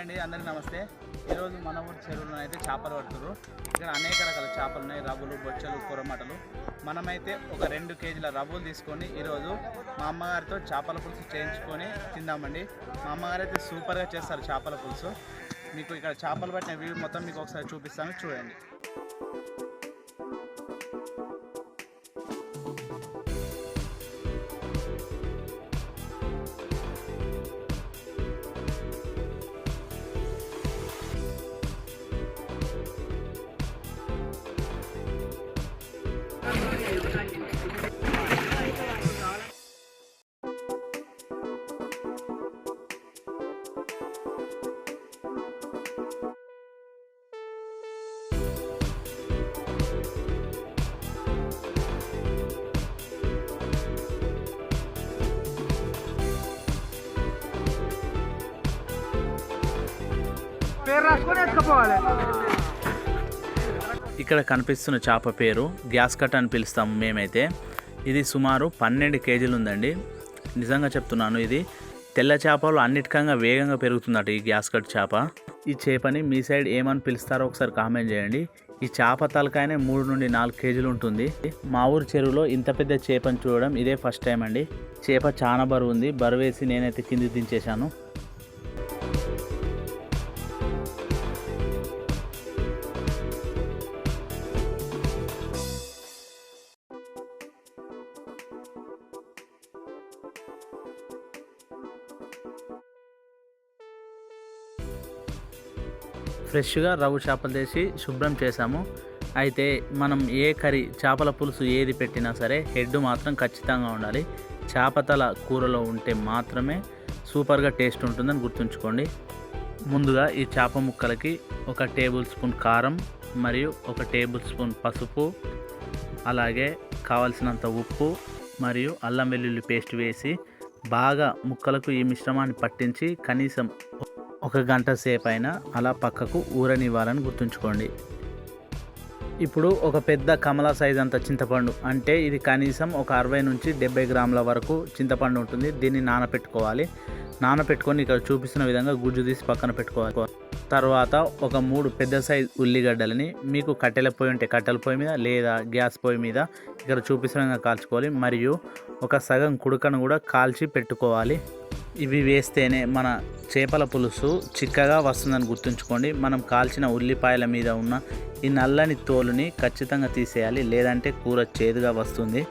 Hi అండి అందరికీ నమస్తే. ఈరోజు మన ఊరి చెరువులో అయితే చేపలు పడుతున్నారు ఇక్కడ అనేక రకాల చేపలు ఉన్నాయి రవ్వులు బొచ్చలు కూరమటలు మనమైతే ఒక రెండు కేజీల రవ్వులు తీసుకొని ఈరోజు మా అమ్మగారితో చేపల పులుసు చేయించుకొని తిందామండి. మా అమ్మగారు అయితే సూపర్గా చేస్తారు చేపల పులుసు. మీకు ఇక్కడ చేపలు పట్టిన వీడియో మొత్తం మీకు ఒకసారి చూపిస్తాను చూడండి. Ferrascone e Scapole ఇక్కడ కనిపిస్తున్న చేప పేరు గ్యాస్ కట్ అని పిలుస్తాము మేమైతే. ఇది సుమారు పన్నెండు కేజీలు ఉందండి. నిజంగా చెప్తున్నాను ఇది తెల్ల చేపలు అన్నిటికంగా వేగంగా పెరుగుతుందట ఈ గ్యాస్ కట్ చేప. ఈ చేపని మీ సైడ్ ఏమని పిలుస్తారో ఒకసారి కామెంట్ చేయండి. ఈ చేప తలకాయనే మూడు నుండి నాలుగు కేజీలు ఉంటుంది. మా ఊరు చెరువులో ఇంత పెద్ద చేపను చూడడం ఇదే ఫస్ట్ టైం అండి. చేప చాలా బరువు ఉంది. బరువు వేసి నేనైతే కింది దించేశాను. ఫ్రెష్గా రవ్వు చేపలు చేసి శుభ్రం చేసాము అయితే మనం ఏ కర్రీ చేపల పులుసు ఏది పెట్టినా సరే హెడ్ మాత్రం ఖచ్చితంగా ఉండాలి. చేపతల కూరలో ఉంటే మాత్రమే సూపర్గా టేస్ట్ ఉంటుందని గుర్తుంచుకోండి. ముందుగా ఈ చేప ముక్కలకి ఒక టేబుల్ స్పూన్ కారం మరియు ఒక టేబుల్ స్పూన్ పసుపు అలాగే కావలసినంత ఉప్పు మరియు అల్లం వెల్లుల్లి పేస్ట్ వేసి బాగా ముక్కలకు ఈ మిశ్రమాన్ని పట్టించి కనీసం ఒక గంట సేపు అయినా అలా పక్కకు ఊరనివ్వాలని గుర్తుంచుకోండి. ఇప్పుడు ఒక పెద్ద కమలా సైజ్ అంత చింతపండు అంటే ఇది కనీసం ఒక అరవై నుంచి డెబ్బై గ్రాముల వరకు చింతపండు ఉంటుంది. దీన్ని నానపెట్టుకోవాలి. నానపెట్టుకొని ఇక్కడ చూపిస్తున్న విధంగా గుజ్జు తీసి పక్కన పెట్టుకోవాలి. తర్వాత ఒక మూడు పెద్ద సైజ్ ఉల్లిగడ్డలని మీకు కట్టెల పొయ్యి ఉంటే కట్టెల పొయ్యి మీద లేదా గ్యాస్ పొయ్యి మీద ఇక్కడ చూపిస్తున్న విధంగా కాల్చుకోవాలి. మరియు ఒక సగం కుడుకను కూడా కాల్చి పెట్టుకోవాలి. ఇవి వేస్తేనే మన చేపల పులుసు చిక్కగా వస్తుందని గుర్తుంచుకోండి. మనం కాల్చిన ఉల్లిపాయల మీద ఉన్న ఈ నల్లని తోలుని ఖచ్చితంగా తీసేయాలి. లేదంటే కూర చేదుగా వస్తుంది.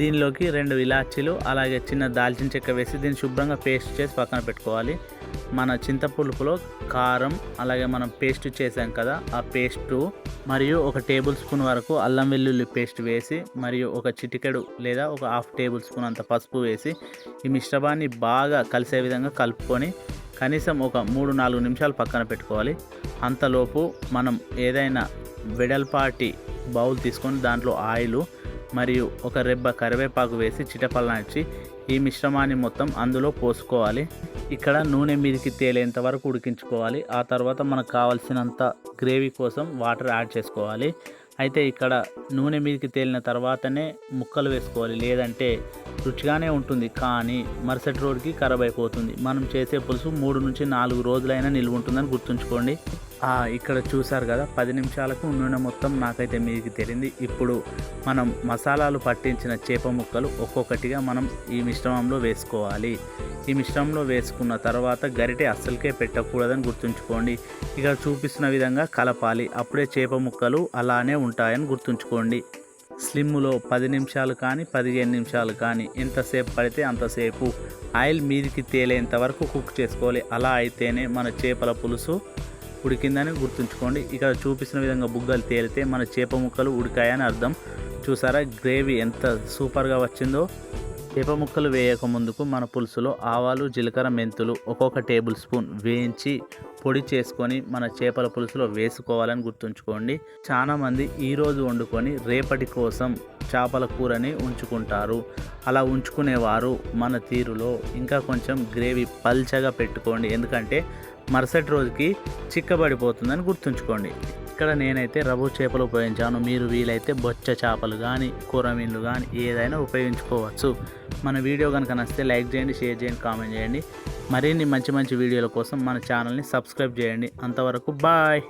దీనిలోకి రెండు ఇలాచీలు అలాగే చిన్న దాల్చిన చెక్క వేసి దీన్ని శుభ్రంగా పేస్ట్ చేసి పక్కన పెట్టుకోవాలి. మన చింతపులుపులో కారం అలాగే మనం పేస్ట్ చేసాం కదా ఆ పేస్టు మరియు ఒక టేబుల్ స్పూన్ వరకు అల్లం వెల్లుల్లి పేస్ట్ వేసి మరియు ఒక చిటికెడు లేదా ఒక హాఫ్ టేబుల్ స్పూన్ అంత పసుపు వేసి ఈ మిశ్రమాన్ని బాగా కలిసే విధంగా కలుపుకొని కనీసం ఒక మూడు నాలుగు నిమిషాలు పక్కన పెట్టుకోవాలి. అంతలోపు మనం ఏదైనా వెడల్పాటి బౌల్ తీసుకొని దాంట్లో ఆయిల్ మరియు ఒక రెబ్బ కరివేపాకు వేసి చిటపల్లాచి ఈ మిశ్రమాన్ని మొత్తం అందులో పోసుకోవాలి. ఇక్కడ నూనె మీదికి తేలేంత వరకు ఉడికించుకోవాలి. ఆ తర్వాత మనకు కావాల్సినంత గ్రేవీ కోసం వాటర్ యాడ్ చేసుకోవాలి. అయితే ఇక్కడ నూనె మీదకి తేలిన తర్వాతనే ముక్కలు వేసుకోవాలి. లేదంటే రుచిగానే ఉంటుంది. కానీ మరుసటి రోజుకి ఖరాబ్ అయిపోతుంది. మనం చేసే పులుసు మూడు నుంచి నాలుగు రోజులైనా నిల్వ ఉంటుందని గుర్తుంచుకోండి. ఇక్కడ చూసారు కదా పది నిమిషాలకు నూనె మొత్తం నాకైతే మీకు తెలియంది ఇప్పుడు మనం మసాలాలు పట్టించిన చేప ముక్కలు ఒక్కొక్కటిగా మనం ఈ మిశ్రమంలో వేసుకోవాలి. ఈ మిశ్రమంలో వేసుకున్న తర్వాత గరిటె అస్సలకే పెట్టకూడదని గుర్తుంచుకోండి. ఇక్కడ చూపిస్తున్న విధంగా కలపాలి. అప్పుడే చేప ముక్కలు అలానే ఉంటాయని గుర్తుంచుకోండి. స్లిమ్లో పది నిమిషాలు కానీ పదిహేను నిమిషాలు కానీ ఎంతసేపు పడితే అంతసేపు. ఆయిల్ మీదికి తేలేంత వరకు కుక్ చేసుకోవాలి. అలా అయితేనే మన చేపల పులుసు ఉడికిందని గుర్తుంచుకోండి. ఇక్కడ చూపిస్తున్న విధంగా బుగ్గలు తేలితే మన చేప ముక్కలు ఉడికాయని అర్థం. చూసారా గ్రేవీ ఎంత సూపర్గా వచ్చిందో. చేప ముక్కలు వేయక ముందుకు మన పులుసులో ఆవాలు జీలకర్ర మెంతులు ఒక్కొక్క టేబుల్ స్పూన్ వేయించి పొడి చేసుకొని మన చేపల పులుసులో వేసుకోవాలని గుర్తుంచుకోండి. చాలామంది ఈరోజు వండుకొని రేపటి కోసం చేపల కూరని ఉంచుకుంటారు. అలా ఉంచుకునేవారు మన తీరులో. ఇంకా కొంచెం గ్రేవీ పల్చగా పెట్టుకోండి. ఎందుకంటే మరుసటి రోజుకి చిక్కబడిపోతుందని గుర్తుంచుకోండి. ఇక్కడ నేనైతే రవ్వ చేపలు ఉపయోగించాను. మీరు వీలైతే బొచ్చ చేపలు కానీ కూరమీన్లు కానీ ఏదైనా ఉపయోగించుకోవచ్చు. మన వీడియో కనుక నచ్చితే లైక్ చేయండి షేర్ చేయండి కామెంట్ చేయండి. మరిన్ని మంచి మంచి వీడియోల కోసం మన ఛానల్ని సబ్స్క్రైబ్ చేయండి. అంతవరకు బాయ్.